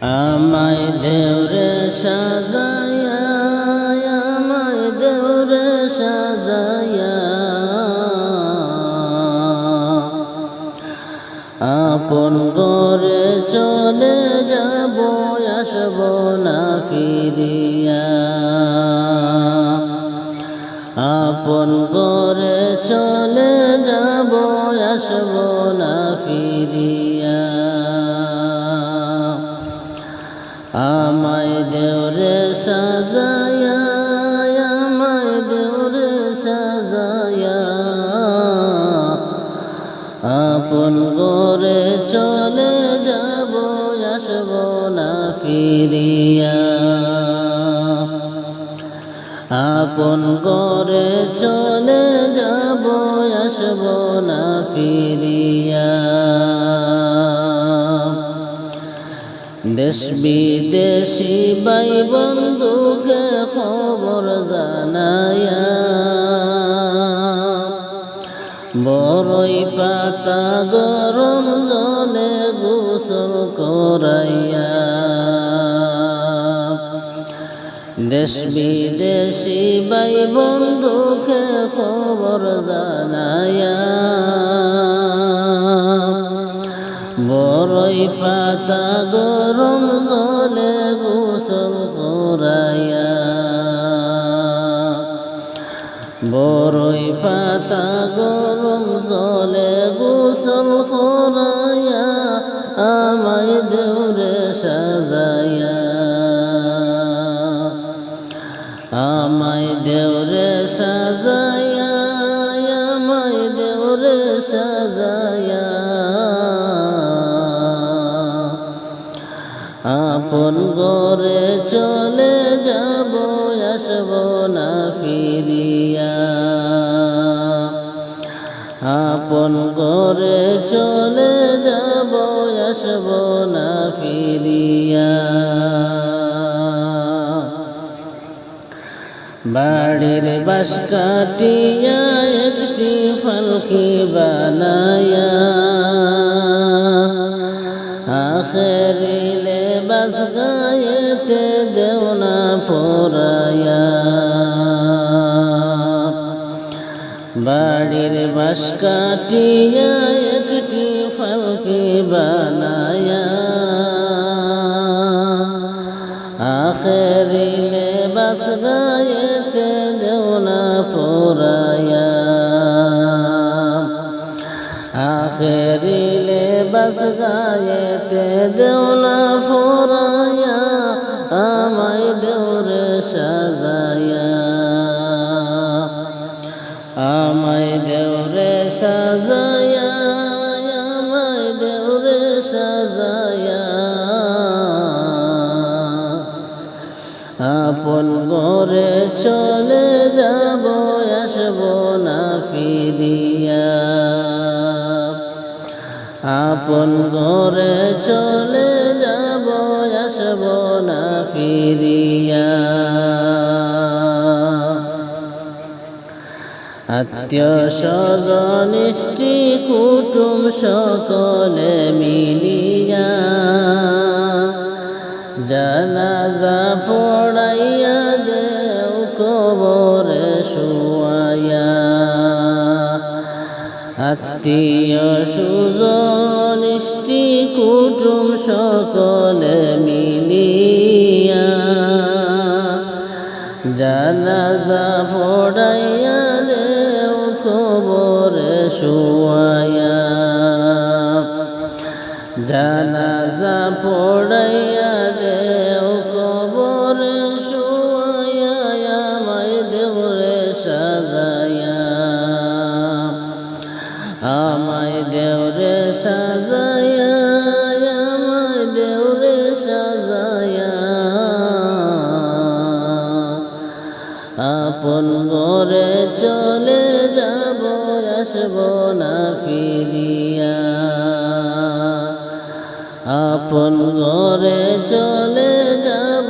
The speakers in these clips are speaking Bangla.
আমায় দেওরে সাজায়া, আমায় দেওরে সাজায়া। আপন করে চলে যাব, আসব না ফিরিয়া। আপন করে চলে যাব, আসব আপন করে চলে যাব, আসব না ফিরিয়া। দেশ বিদেশি বাই বন্ধুকে খবর জানায়া বড়ই পাতা গরম জলে গোসল করাইয়া। দেশ বিদেশি বাই বন্ধুকে খবর জানায়া বড়ই পাতা গরম জলে গোসল করাইয়া বড়ই পাতা গরম জলে আপন গরে চলে যাব, আসব না ফিরিয়া। বাড়ির বাস কাটিয়া একটি ফলকি বানায়া আখেরিলে বাস গায়েতে দেও না বাড়ির বাস কাটিয়া একটি ফলকি বানায়া। আখেরিলে বাস গায়েতে দেও না ফোরায়া আখেরিলে বাস গায়েতে দেও না সাজায়া আমায় দেওরে সাজায়া। আপন ঘরে চলে যাব আসব না ফিরিয়া। আপন গরে চলে আত্মীয় কুটুম সকলে মিলিয়া জানাজা পড়াইয়া দেও, কবরে শুয়াইয়া। আত্মীয় কুটুম সকলে মিলিয়া জানাজা পড়াইয়া কবরে জানাজা পড়াইয়া দেও, কবরে শুয়াইয়া আমায় দেওরে সাজাইয়া। আমায় দেওরে সাজাইয়া আমায় দেওরে সাজাইয়া। আপন ঘরে চলে আসব না ফিরিয়া আপন ঘরে চলে যাব,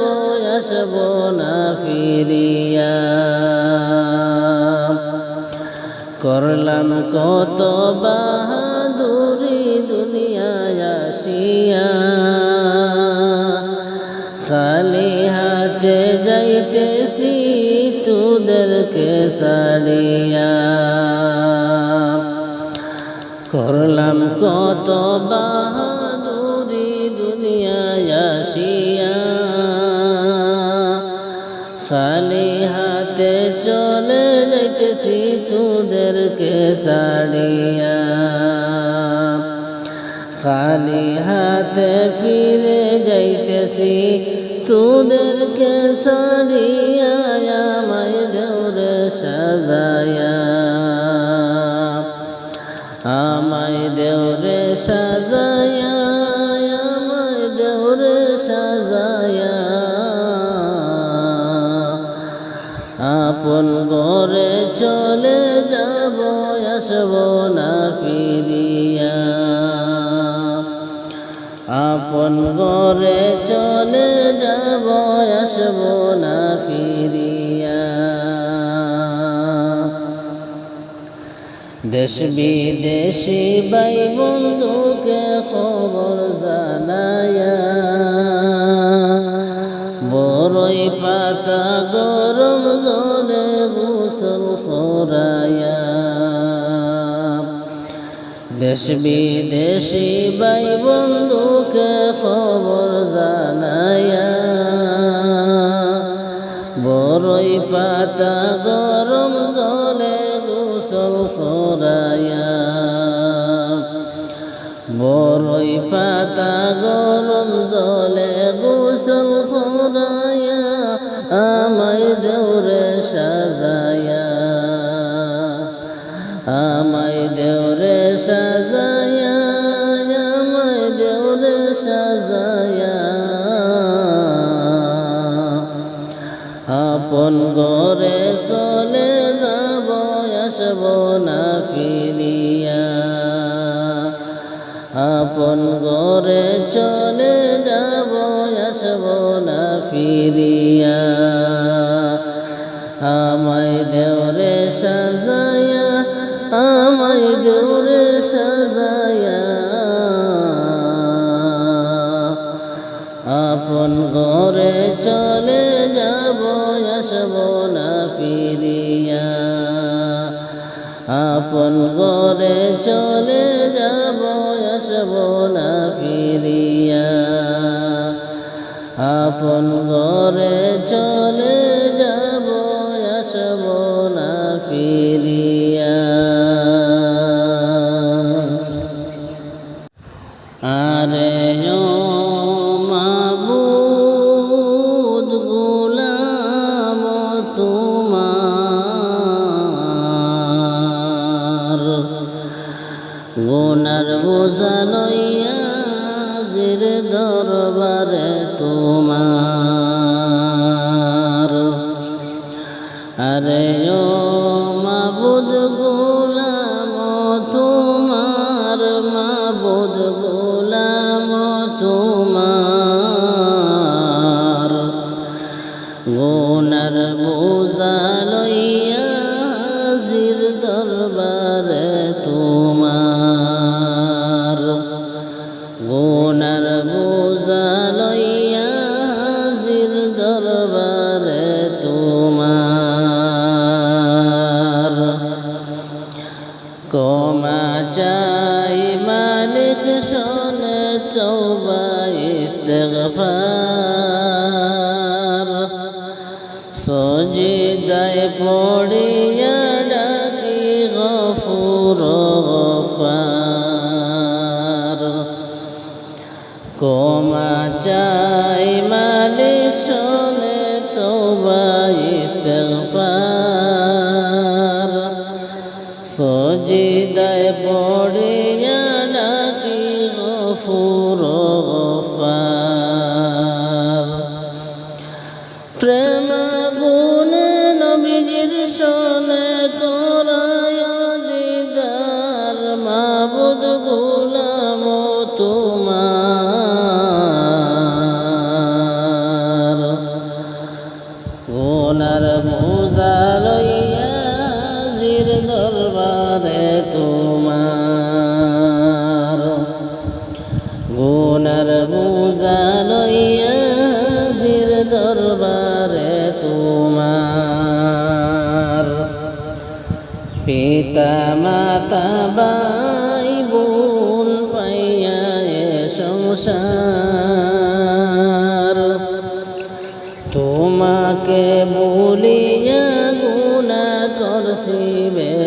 আসব না ফিরিয়া করলাম কত বাহাদুরি দুনিয়ায় আসিয়া। খালি হাতে যাইতেছি তোদেরকে সারিয়া কত বাহাদুরি দুনিয়ায় আসিয়া খালি হাতে চলে যাইতেছি তোদেরকে সারিয়া খালি হাতে ফিরে যাইতেছি তোদেরকে সারিয়া আমায় দেউরে সাজায়া সাজায়া, আমায় দেউরে সাজায়া। আপন ঘরে চলে যাব, আসব না ফিরিয়া। আপন ঘরে চলে যাব দেশ বিদেশি বাই বন্ধুকে খবর জানায়া বড়ই পাতা গরম জলে খরায়া দেশ, বিদেশি বাই বন্ধুকে খবর জানায়া বড়ই পাতা গরম পাতা গরম জলে গোসল খরায়া আমায় দেউরে সাজায়া আমায় দেউরে সাজায়া আমায় দেউরে সাজায়া আপন ঘরে চলে যাব, আসব না ফিরিয়া। আপন ঘরে চলে যাব, আসব না ফিরিয়া। আমায় দেওরে সাজায়া, আমায় দেওরে সাজায়া। আপন ঘরে চলে যাব, আসব না ফিরিয়া। আপন ঘরে চলে যাব না আপন ঘরে চলে প্রেম গুণে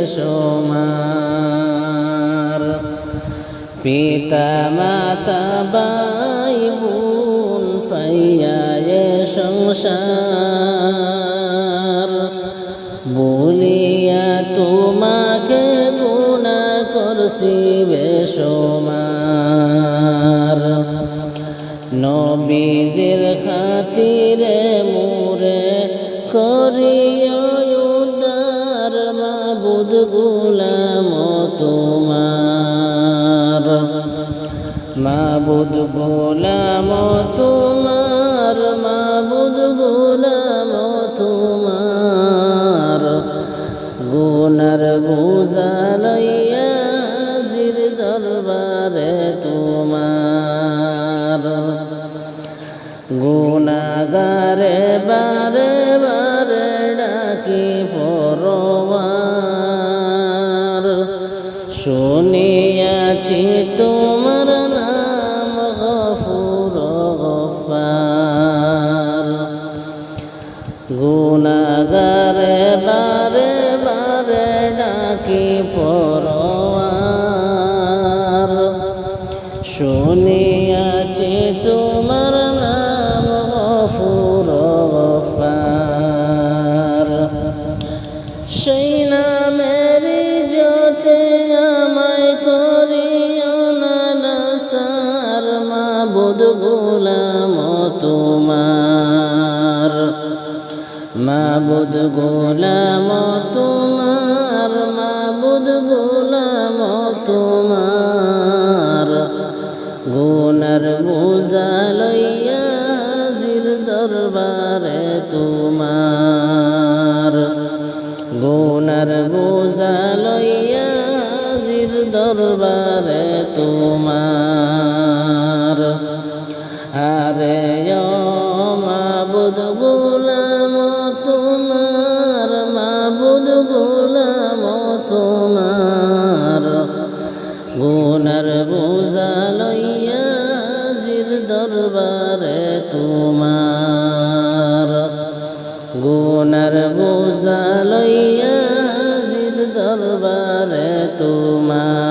বেসমার পিতা, মাতা বাই বোন পাইয়া সংসার। বলিয়া তোমাকে গুণা করছি বেসমার নবীজির খাতিরে মুরে করিয়া গুলাম তোমার। মাবুদ গোলাম তোমার মাবুদ গোলাম তোমার। গুনার বোঝা বারে বারে ডাকি পর শুনিয়াছি গোলাম তোমার, মাবুদ গোলাম তোমার। গুনার বোঝা জির দরবারে তোমার। গুনার বোঝা জির দরবারে তোমার। বোঝা লইয়া জির দরবারে তোমার